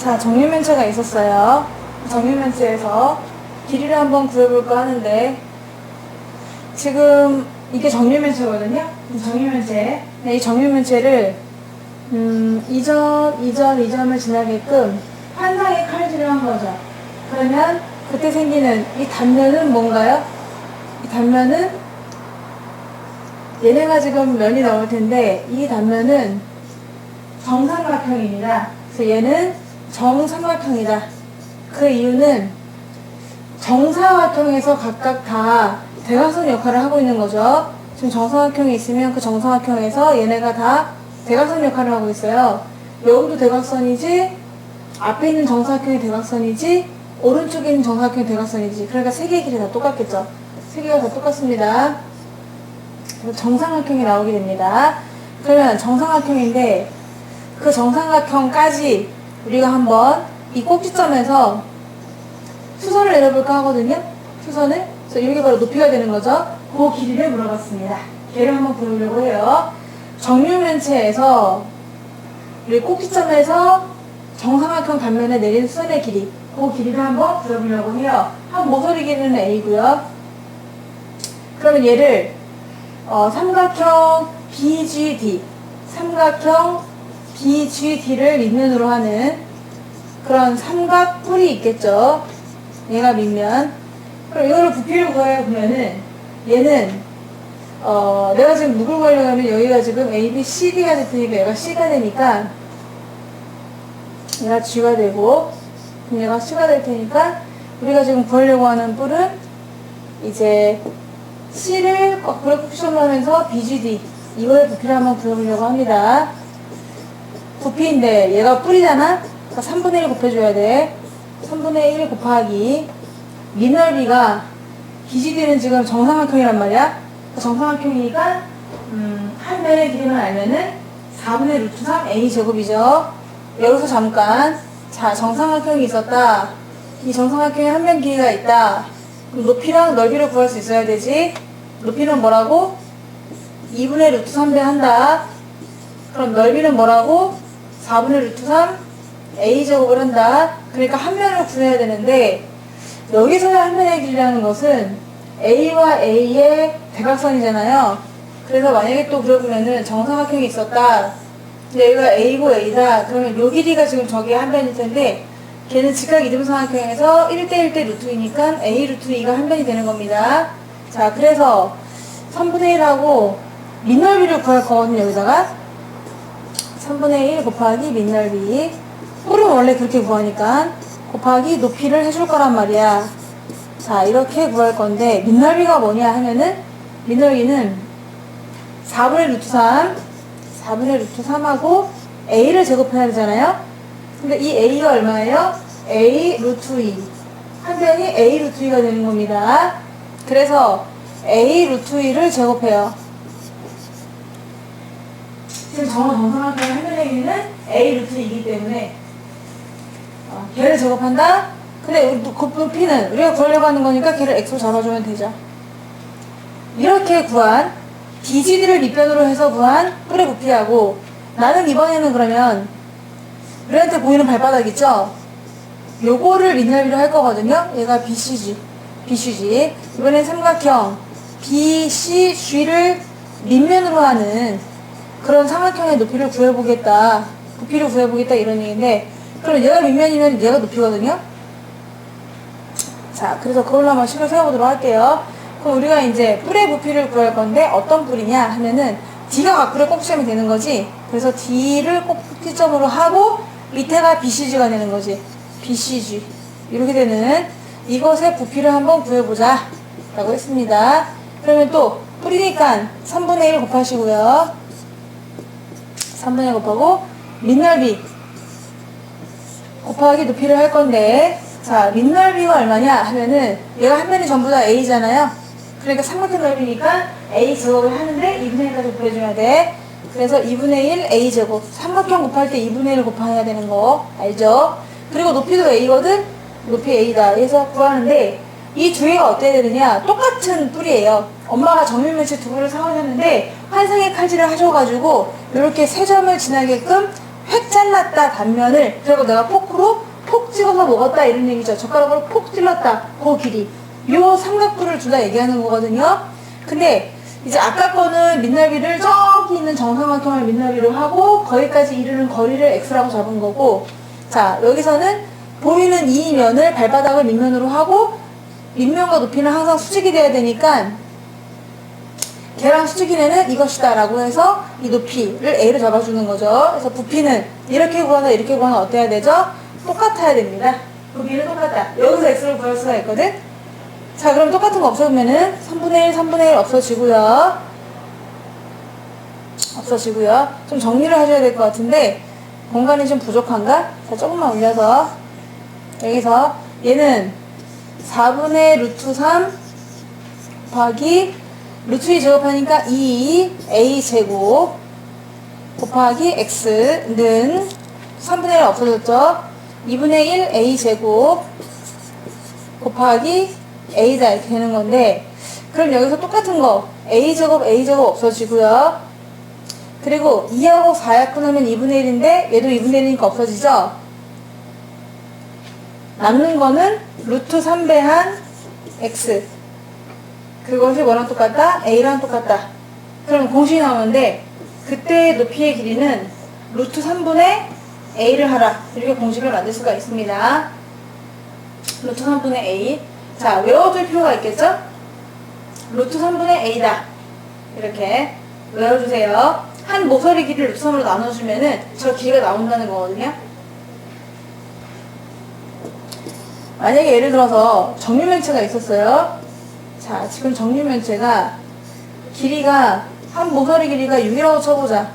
자, 정유면체가 있었어요. 정유면체에서 길이를 한번 구해볼까 하는데, 지금 이게 정유면체거든요? 이 정유면체. 네, 이 정유면체를, 음, 이점, 이점, 이점을 지나게끔 환상의 칼질을 한 거죠. 그러면 그때 생기는 이 단면은 뭔가요? 이 단면은 얘네가 지금 면이 나올 텐데, 이 단면은 정삼각형입니다. 그래서 얘는 정삼각형이다. 그 이유는 정사각형에서 각각 다 대각선 역할을 하고 있는 거죠. 지금 정사각형이 있으면 그 정사각형에서 얘네가 다 대각선 역할을 하고 있어요. 여기도 대각선이지, 앞에 있는 정사각형이 대각선이지, 오른쪽에 있는 정사각형이 대각선이지. 그러니까 세 개의 길이 다 똑같겠죠. 세 개가 다 똑같습니다. 정삼각형이 나오게 됩니다. 그러면 정삼각형인데 그 정삼각형까지 우리가 한번 이 꼭지점에서 수선을 내려볼까 하거든요. 수선을. 그래서 이게 바로 높이가 되는 거죠. 그 길이를 물어봤습니다. 걔를 한번 보려고 해요. 정육면체에서 우리 꼭지점에서 정삼각형 단면에 내린 수선의 길이 그 길이를 한번 구해보려고 해요. 한 모서리 길이는 A고요. 그러면 얘를 어, 삼각형 BGD, 삼각형 BGD를 밑면으로 하는 그런 삼각 뿔이 있겠죠. 얘가 밑면. 그럼 이거를 부피를 구해 보면은 얘는 어, 내가 지금 누굴 구하려고 하면 여기가 지금 A, B, C, D가 됐으니까 얘가 C가 되니까 얘가 G가 되고 얘가 C가 될 테니까 우리가 지금 구하려고 하는 뿔은 이제 C를 거꾸로 쿠션을 하면서 BGD 이거의 부피를 한번 구해보려고 합니다. 부피인데 얘가 뿔이잖아? 그러니까 3분의 1 곱해줘야 돼. 3분의 1 곱하기 미넓이가 BGD는 지금 정삼각형이란 말이야. 그러니까 정삼각형이니까 음, 한 면의 길이만 알면은 4분의 루트 3 A 제곱이죠. 여기서 잠깐 자 정삼각형이 있었다. 이 정삼각형에 한 면 길이가 있다. 그럼 높이랑 넓이를 구할 수 있어야 되지. 높이는 뭐라고? 2분의 루트 3배 한다. 그럼 넓이는 뭐라고? 4분의 루트 3 a제곱을 한다. 그러니까 한 면을 구해야 되는데 여기서의 한 면의 길이라는 것은 a와 a의 대각선이잖아요. 그래서 만약에 또 그러면은 정삼각형이 있었다. 근데 여기가 a고 a다. 그러면 요 길이가 지금 저게 한 면일 텐데 걔는 직각 이등삼각형에서 1대1 대 루트이니까 a 루트 2가 한 면이 되는 겁니다. 자, 그래서 3분의 1하고 밑넓이를 구할 거거든요, 여기다가. 3분의 1 곱하기 밑넓이. 뿔은 원래 그렇게 구하니까 곱하기 높이를 해줄 거란 말이야. 자, 이렇게 구할 건데 밑넓이가 뭐냐 하면은 밑넓이는 4분의 루트 3, 4분의 루트 3하고 a를 제곱해야 되잖아요. 근데 이 a가 얼마예요? a 루트 2. 한 변이 a 루트 2가 되는 겁니다. 그래서 a 루트 2를 제곱해요. 지금 정원 정상학교의 한면의 길이는 a 루트 2이기 때문에 어, 걔를 제곱한다? 근데 우리 그 부피는 우리가 구하려고 하는 거니까 걔를 x로 잡아주면 되죠. 이렇게 구한 DGD를 밑변으로 해서 구한 뿔의 부피하고 나는 이번에는 그러면 우리한테 보이는 발바닥 있죠? 요거를 밑넓이로 할 거거든요. 얘가 BCG. BCG. 이번엔 삼각형 BCG를 밑면으로 하는 그런 삼각형의 높이를 구해보겠다. 부피를 구해보겠다 이런 얘기인데 그럼 얘가 밑면이면 얘가 높이거든요. 자, 그래서 그걸로 한번 식을 세워보도록 할게요. 그럼 우리가 이제 뿔의 부피를 구할 건데 어떤 뿔이냐 하면은 D가 각불의 꼭지점이 되는 거지. 그래서 D를 꼭지점으로 하고 밑에가 BCG가 되는 거지. BCG. 이렇게 되는 이것의 부피를 한번 구해보자. 라고 했습니다. 그러면 또 뿔이니까 3분의 1 곱하시고요. 3분의 1 곱하고 밑넓이 곱하기 높이를 할 건데 자 밑넓이가 얼마냐 하면은 얘가 한 면이 전부 다 A잖아요. 그러니까 삼각형 넓이니까 A 제곱을 하는데 2분의 1까지 곱해줘야 돼. 그래서 2분의 1 A 제곱 삼각형 곱할 때 2분의 1 곱해야 되는 거 알죠? 그리고 높이도 A거든? 높이 A다. 그래서 구하는데 이 두 개가 어때야 되느냐? 똑같은 뿔이에요. 엄마가 정밀면체 두 개를 사오셨는데 환상의 칼질을 하셔가지고 이렇게 세 점을 지나게끔 획 잘랐다 단면을 그리고 내가 포크로 폭 찍어서 먹었다 이런 얘기죠. 젓가락으로 폭 찔렀다. 그 길이. 요 삼각부를 둘다 얘기하는 거거든요. 근데 이제 아까 거는 민날비를 저기 있는 정삼각형을 민날비로 하고 거기까지 이르는 거리를 x라고 잡은 거고 자 여기서는 보이는 이 면을 발바닥을 밑면으로 하고 밑면과 높이는 항상 수직이 돼야 되니까 계랑 수직이네는 이것이다 라고 해서 이 높이를 A로 잡아주는 거죠. 그래서 부피는 이렇게 구하나 이렇게 구하나 어때야 되죠? 똑같아야 됩니다. 부피는 똑같다. 여기서 X를 구할 수가 있거든. 자 그럼 똑같은 거 없어지면은 3분의 1, 3분의 1 없어지고요. 없어지고요. 좀 정리를 하셔야 될 것 같은데 공간이 좀 부족한가? 자 조금만 올려서 여기서 얘는 4분의 루트 3 곱하기 루트 2 제곱하니까 2 a 제곱 곱하기 x는 3분의 1 없어졌죠? 2분의 1 a 제곱 곱하기 a다 이렇게 되는 건데 그럼 여기서 똑같은 거 a 제곱 a 제곱 없어지고요. 그리고 2하고 4 약분하면 2분의 1인데 얘도 2분의 1이니까 없어지죠? 남는 거는 루트 3배 한 x 그것이 뭐랑 똑같다? a랑 똑같다. 그럼 공식이 나오는데 그때의 높이의 길이는 루트 3분의 a를 하라. 이렇게 공식을 만들 수가 있습니다. 루트 3분의 a. 자, 외워둘 필요가 있겠죠? 루트 3분의 a다. 이렇게 외워주세요. 한 모서리 길이를 루트 3으로 나눠주면은 저 길이가 나온다는 거거든요. 만약에 예를 들어서 정류면체가 있었어요. 자, 지금 정류면체가 길이가 한 모서리 길이가 6이라고 쳐보자.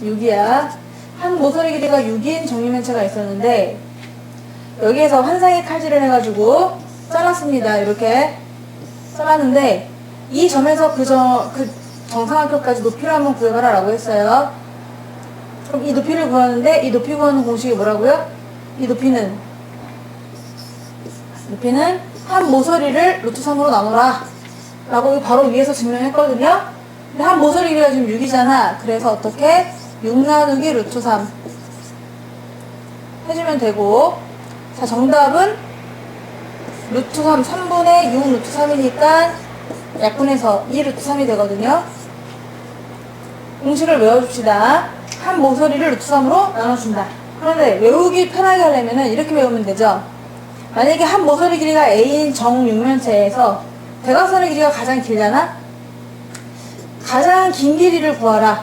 6이야. 한 모서리 길이가 6인 정류면체가 있었는데 여기에서 환상의 칼질을 해가지고 잘랐습니다. 이렇게 잘랐는데 이 점에서 그, 점, 그 정상학교까지 높이를 한번 구해봐라 라고 했어요. 그럼 이 높이를 구하는데 이 높이 구하는 공식이 뭐라고요? 이 높이는 높이는 한 모서리를 루트 3으로 나눠라 라고 바로 위에서 증명했거든요. 근데 한 모서리 길이가 지금 6이잖아. 그래서 어떻게 6 나누기 루트 3 해주면 되고 자 정답은 루트 3 3분의 6 루트 3이니까 약분해서 2 루트 3이 되거든요. 공식을 외워줍시다. 한 모서리를 루트 3으로 나눠준다. 그런데 외우기 편하게 하려면 이렇게 외우면 되죠. 만약에 한 모서리 길이가 A인 정육면체에서 대각선의 길이가 가장 길잖아? 가장 긴 길이를 구하라.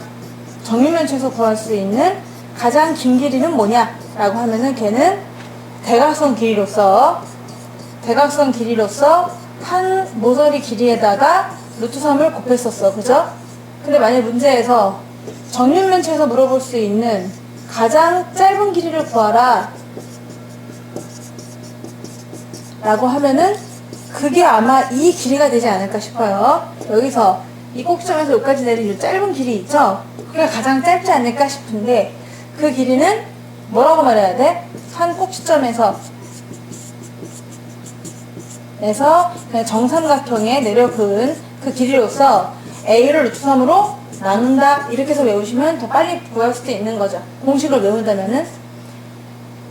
정육면체에서 구할 수 있는 가장 긴 길이는 뭐냐? 라고 하면은 걔는 대각선 길이로서 대각선 길이로서 한 모서리 길이에다가 루트 3을 곱했었어. 그죠? 근데 만약 문제에서 정육면체에서 물어볼 수 있는 가장 짧은 길이를 구하라. 라고 하면은 그게 아마 이 길이가 되지 않을까 싶어요. 여기서 이 꼭지점에서 여기까지 이 짧은 길이 있죠? 그게 가장 짧지 않을까 싶은데 그 길이는 뭐라고 말해야 돼? 한 꼭지점에서 에서 정삼각형에 내려 그은 그 길이로서 A를 루트 3으로 나눈다 이렇게 해서 외우시면 더 빨리 구할 수도 있는 거죠. 공식을 외운다면은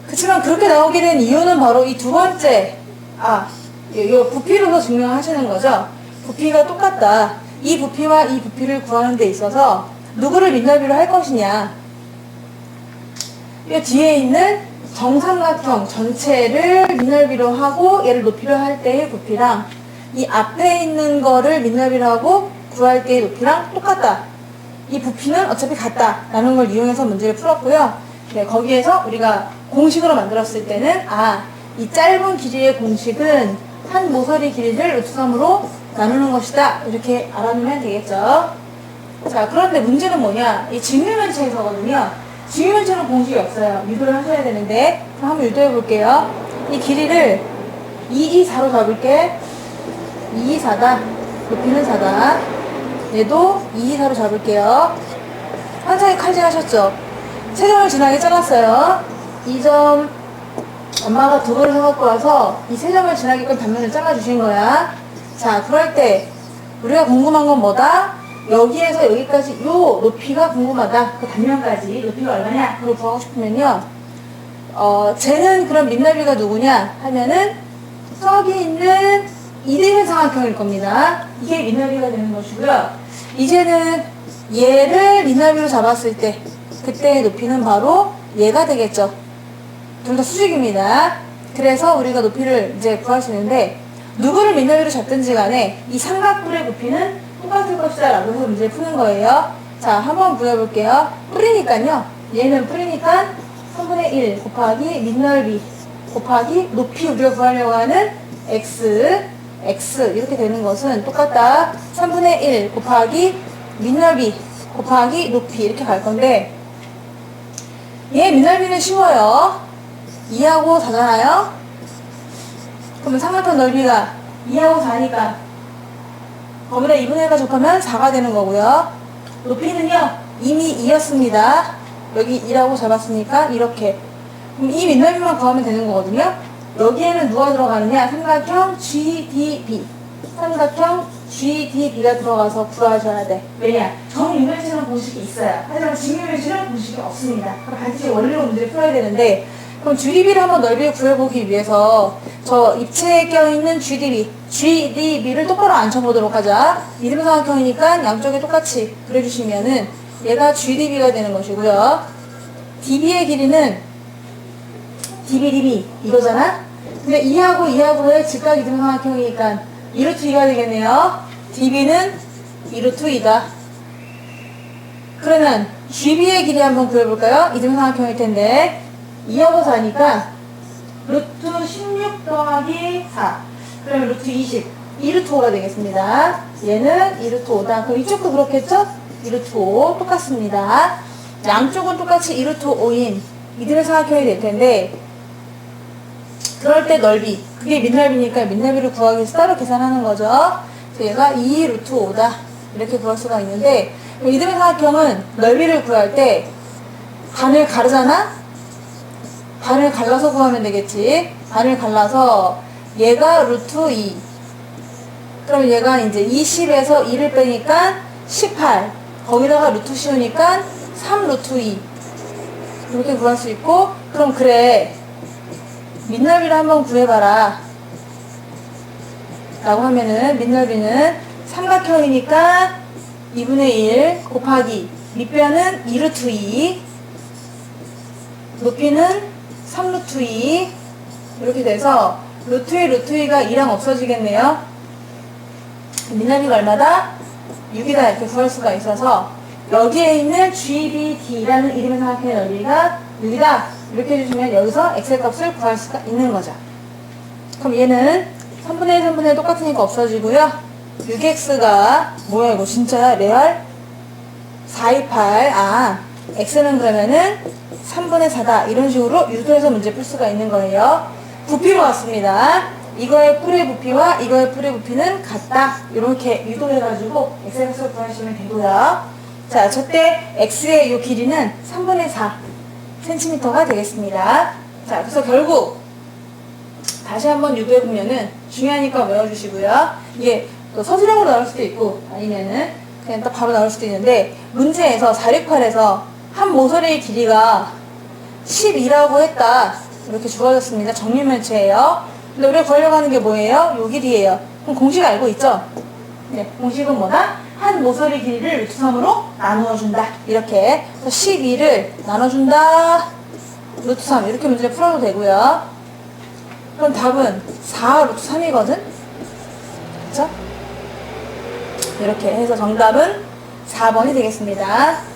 그렇지만 그렇게 나오게 된 이유는 바로 이 두 번째 아, 이 부피로서 증명하시는 거죠. 부피가 똑같다. 이 부피와 이 부피를 구하는 데 있어서 누구를 민날비로 할 것이냐. 이 뒤에 있는 정삼각형 전체를 민날비로 하고 얘를 높이로 할 때의 부피랑 이 앞에 있는 거를 민날비로 하고 구할 때의 높이랑 똑같다. 이 부피는 어차피 같다 라는 걸 이용해서 문제를 풀었고요. 네, 거기에서 우리가 공식으로 만들었을 때는 아, 이 짧은 길이의 공식은 한 모서리 길이를 3으로 나누는 것이다. 이렇게 알아두면 되겠죠. 자, 그런데 문제는 뭐냐? 이 직류면체에서거든요. 직류면체는 공식이 없어요. 유도를 하셔야 되는데 한번 유도해 볼게요. 이 길이를 2, 2, 4로 잡을게. 2, 2, 4다. 높이는 4다. 얘도 2, 2, 4로 잡을게요. 환상의 칼질 하셨죠? 세 점을 지나게 잘랐어요. 이점 엄마가 두 개를 사갖고 와서 이 세 점을 지나게끔 단면을 잘라주신 거야. 자, 그럴 때 우리가 궁금한 건 뭐다? 여기에서 여기까지 요 높이가 궁금하다. 그 단면까지 높이가 얼마냐? 그걸 구하고 싶으면요. 어, 쟤는 그럼 민나비가 누구냐 하면은 저기 있는 이대현 삼각형일 겁니다. 이게 민나비가 되는 것이고요. 이제는 얘를 민나비로 잡았을 때 그때의 높이는 바로 얘가 되겠죠. 둘 다 수직입니다. 그래서 우리가 높이를 이제 구할 수 있는데 누구를 민나비로 잡든지 간에 이 삼각뿔의 높이는 똑같을 것이다 라고 해서 문제를 푸는 거예요. 자, 한번 구해볼게요. 뿌리니까요. 얘는 뿌리니까 3분의 1 곱하기 밑넓이 곱하기 높이 우리가 구하려고 하는 x x 이렇게 되는 것은 똑같다. 3분의 1 곱하기 밑넓이 곱하기 높이 이렇게 갈 건데 얘 밑넓이는 쉬워요. 2하고 4잖아요. 그러면 삼각형 넓이가 2하고 4니까 거기다 2분의 1과 곱하면 4가 되는 거고요. 높이는요 이미 2였습니다. 여기 2라고 잡았으니까 이렇게 그럼 이 밑넓이만 구하면 되는 거거든요. 여기에는 누가 들어가느냐? 삼각형 GDB. 삼각형 GDB가 들어가서 구하셔야 돼. 왜냐? 정유멸치는 공식이 있어요. 하지만 직유멸치는 공식이 없습니다. 그럼 반드시 원리로 문제를 풀어야 되는데 그럼 GDB를 한번 넓이 구해보기 위해서 저 입체에 껴있는 GDB, GDB를 똑바로 앉혀보도록 하자. 이름 삼각형이니까 양쪽에 똑같이 그려주시면은 얘가 GDB가 되는 것이고요. DB의 길이는 DB, DB 이거잖아? 근데 2하고 2하고의 직각 이등 삼각형이니까 2루트 2가 되겠네요. DB는 2루트 2다. 그러면 GB의 길이 한번 구해볼까요? 이등 삼각형일 텐데 2하고 4니까 루트 16 더하기 4 그러면 루트 20 2루트 5가 되겠습니다. 얘는 2루트 5다. 그럼 이쪽도 그렇겠죠? 2루트 5 똑같습니다. 양쪽은 똑같이 2루트 5인 이등의 삼각형이 될 텐데 그럴 때 넓이 그게 밑넓이니까 밑넓이를 구하기 위해서 따로 계산하는 거죠. 얘가 2 루트 5다 이렇게 구할 수가 있는데 이등의 삼각형은 넓이를 구할 때 반을 가르잖아? 반을 갈라서 구하면 되겠지. 반을 갈라서 얘가 루트 2 그럼 얘가 이제 20에서 2를 빼니까 18 거기다가 루트 씌우니까 3 루트 2 이렇게 구할 수 있고 그럼 그래. 밑넓이를 한번 구해봐라. 라고 하면은 밑넓이는 삼각형이니까 2분의 1 곱하기 밑변은 2루트 2 높이는 3 루트 2 이렇게 돼서 루트 2 루트 2가 2랑 없어지겠네요. 밑넓이가 얼마다? 6이다 이렇게 구할 수가 있어서 여기에 있는 GBD라는 이름의 삼각형의 넓이가 6이다 이렇게 해주시면 여기서 엑셀 값을 구할 수가 있는 거죠. 그럼 얘는 3분의 1, 3분의 1 똑같으니까 없어지고요. 6x가 뭐야 이거 진짜 레알? 428. 아, x는 그러면은 3분의 4다. 이런 식으로 유도해서 문제 풀 수가 있는 거예요. 부피로 왔습니다. 이거의 풀의 부피와 이거의 풀의 부피는 같다. 이렇게 유도해가지고 엑셀 값을 구하시면 되고요. 자, 저때 x의 이 길이는 3분의 4 cm가 되겠습니다. 자, 그래서 결국 다시 한번 유도해 보면은 중요하니까 외워주시고요. 이게 또 서술형으로 나올 수도 있고 아니면은 그냥 딱 바로 나올 수도 있는데 문제에서 468에서 한 모서리의 길이가 12라고 했다. 이렇게 주어졌습니다. 정리면체예요. 근데 우리가 하는 게 뭐예요? 요 길이에요. 그럼 공식 알고 있죠? 네, 공식은 뭐다? 한 모서리 길이를 루트 3으로 나누어준다. 이렇게. 그래서 12를 나눠준다. 루트 3. 이렇게 문제를 풀어도 되고요. 그럼 답은 4 루트 3이거든? 그쵸? 이렇게 해서 정답은 4번이 되겠습니다.